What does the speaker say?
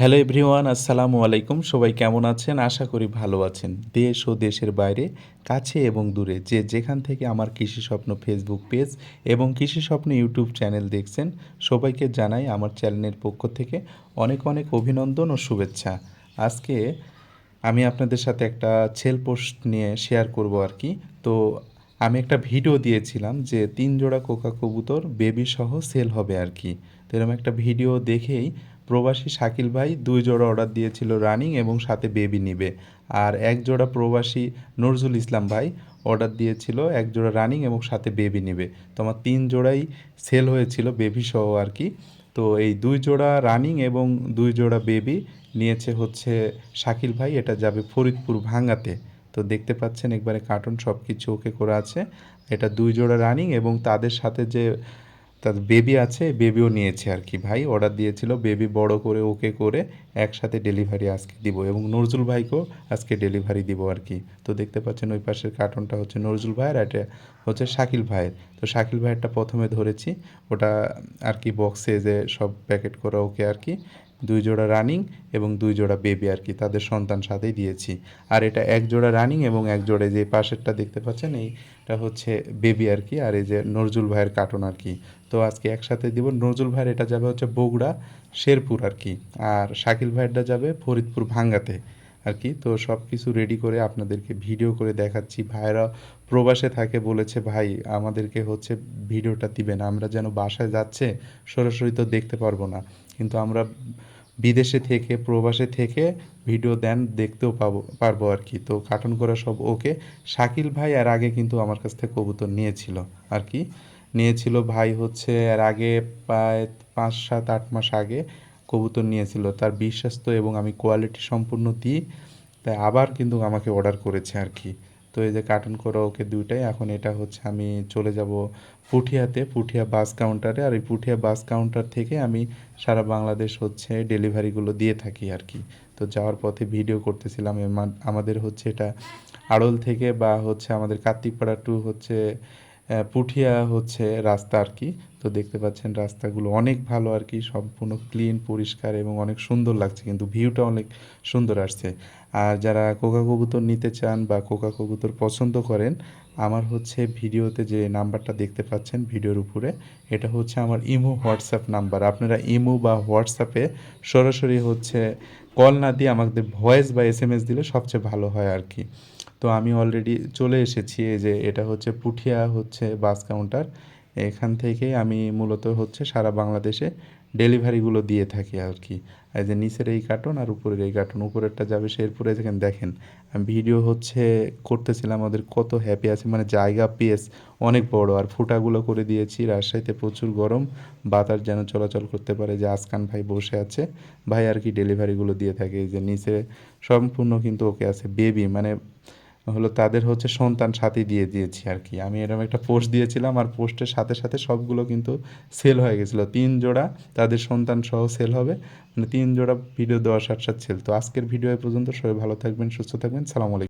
Hello everyone, আসসালামু আলাইকুম। সবাই কেমন আছেন? আশা করি ভালো আছেন। দেশ ও দেশের বাইরে, কাছে এবং দূরে যে যেখান থেকে আমার কৃষি স্বপ্ন ফেসবুক পেজ এবং কৃষি স্বপ্ন ইউটিউব চ্যানেল দেখছেন, সবাইকে জানাই আমার চ্যানেলের পক্ষ থেকে অনেক অনেক অভিনন্দন ও শুভেচ্ছা। আজকে আমি আপনাদের সাথে একটা ছেল পোস্ট নিয়ে শেয়ার করব আর কি। তো আমি একটা ভিডিও দিয়েছিলাম যে তিন জোড়া কোকা কবুতর বেবি সহ সেল হবে আর কি। তো এরকম একটা ভিডিও দেখেই প্রবাসী শাকিল ভাই দুই জোড়া অর্ডার দিয়েছিল রানিং এবং সাথে বেবি নিবে। আর এক জোড়া প্রবাসী নজরুল ইসলাম ভাই অর্ডার দিয়েছিল এক জোড়া রানিং এবং সাথে বেবি নিবে। তো আমার তিন জোড়াই সেল হয়েছিল বেবি সহ আর কি। তো এই দুই জোড়া রানিং এবং দুই জোড়া বেবি নিয়েছে হচ্ছে শাকিল ভাই। এটা যাবে ফরিদপুর ভাঙ্গাতে। তো দেখতে পাচ্ছেন একবারে কার্টুন সব কিছু ওকে করা আছে। এটা দুই জোড়া রানিং এবং তাদের সাথে যে তার বেবি আছে বেবিও নিয়েছে আর কি ভাই। অর্ডার দিয়েছিল বেবি বড় করে, ওকে করে একসাথে ডেলিভারি আজকে দিব এবং নজরুল ভাইকেও আজকে ডেলিভারি দিব আর কি তো দেখতে পাচ্ছেন ওই পাশের কার্টনটা হচ্ছে নজরুল ভাইয়ের এটা হচ্ছে শাকিল ভাইয়ের। তো শাকিল ভাইয়েরটা প্রথমে ধরেছি, ওটা আর কি বক্সে যে সব প্যাকেট করা ওকে আর কি দুই জোড়া রানিং এবং দুই জোড়া বেবি আর কি, তাদের সন্তান সাথেই দিয়েছি। আর এটা এক জোড়া রানিং এবং এক জোড়া যে পাশেরটা দেখতে পাচ্ছেন, এইটা হচ্ছে বেবি আর কি, আর এই যে নজরুল ভাইয়ের কার্টুন আর কি। তো আজকে একসাথে দিব, নজরুল ভাইয়ের এটা যাবে হচ্ছে বগুড়া, শেরপুর আর কি। আর শাকিল ভাইয়েরটা যাবে ফরিদপুর ভাঙ্গাতে আর কি। তো সব কিছু রেডি করে আপনাদেরকে ভিডিও করে দেখাচ্ছি। ভাইরা প্রবাসে থাকে বলেছে, ভাই, আমাদেরকে হচ্ছে ভিডিওটা দিবেন, আমরা যেন বাসায় যাচ্ছে, সরাসরি তো দেখতে পারব না। কিন্তু আমরা বিদেশে থেকে, প্রবাসে থেকে ভিডিও দেন, দেখতেও পাবো, পারব আর কি। তো কার্টুন করা সব ওকে। শাকিল ভাই এর আগে কিন্তু আমার কাছ থেকে কবুতর নিয়েছিল আর কি। নিয়েছিল ভাই হচ্ছে এর আগে প্রায় পাঁচ, সাত, আট মাস আগে কবুতর নিয়েছিল। তার বিশ্বাস্ত এবং আমি কোয়ালিটি সম্পূর্ণ দিই। তাই আবার কিন্তু আমাকে অর্ডার করেছে আর কি। তো এই যে কার্টুন করা ওকে দুইটাই, এখন এটা হচ্ছে আমি চলে যাব পুঠিয়াতে, পুঠিয়া বাস কাউন্টারে আর এই পুঠিয়া বাস কাউন্টার থেকে আমি সারা বাংলাদেশ হচ্ছে ডেলিভারিগুলো দিয়ে থাকি আর কি। তো যাওয়ার পথে ভিডিও করতেছিলাম আমাদের হচ্ছে এটা আড়ল থেকে বা হচ্ছে আমাদের কার্তিকপাড়া টু হচ্ছে পুঠিয়া হচ্ছে রাস্তা আর কি। তো দেখতে পাচ্ছেন রাস্তাগুলো অনেক ভালো আর কি, সম্পূর্ণ ক্লিন পরিষ্কার এবং অনেক সুন্দর লাগছে। কিন্তু ভিউটা অনেক সুন্দর আসছে। আর যারা কোকা কবুতর নিতে চান বা কোকা কবুতর পছন্দ করেন, আমার হচ্ছে ভিডিওতে যে নাম্বারটা দেখতে পাচ্ছেন ভিডিওর উপরে, এটা হচ্ছে আমার ইমো, হোয়াটসঅ্যাপ নাম্বার। আপনারা ইমো বা হোয়াটসঅ্যাপে সরাসরি হচ্ছে কল না দিয়ে আমাদের ভয়েস বা এস এম এস দিলে সবচেয়ে ভালো হয় আর কি। তো আমি অলরেডি চলে এসেছি, এই যে এটা হচ্ছে পুঠিয়া হচ্ছে বাস কাউন্টার এখান থেকে আমি মূলত হচ্ছে সারা বাংলাদেশে ডেলিভারিগুলো দিয়ে থাকি আর কি। এই যে নিচের এই কার্টুন আর উপরের এই কার্টুন উপরেরটা যাবে শেরপুরে যেখানে দেখেন, আমি ভিডিও হচ্ছে করতেছিলাম আমাদের কত হ্যাপি আছে মানে জায়গা পেস অনেক বড়। আর ফুটাগুলো করে দিয়েছি, রাজশাহীতে প্রচুর গরম, বাতাস যেন চলাচল করতে পারে, যে আসকান ভাই বসে আছে, ভাই আর কি ডেলিভারিগুলো দিয়ে থাকে। এই যে নিচে সম্পূর্ণ কিন্তু ওকে আছে বেবি মানে হলো তাদের হচ্ছে সন্তান সাথে দিয়ে দিয়েছি আর কি। আমি এরকম একটা পোস্ট দিয়েছিলাম আর পোস্টের সাথে সাথে সবগুলো কিন্তু সেল হয়ে গেছিল। তিন জোড়া তাদের সন্তান সহ সেল হবে। মানে তিন জোড়া ভিডিও দেওয়ার সাথে সাথে সেল তো আজকের ভিডিও পর্যন্ত সবাই ভালো থাকবেন, সুস্থ থাকবেন। সালাম আলাইকুম।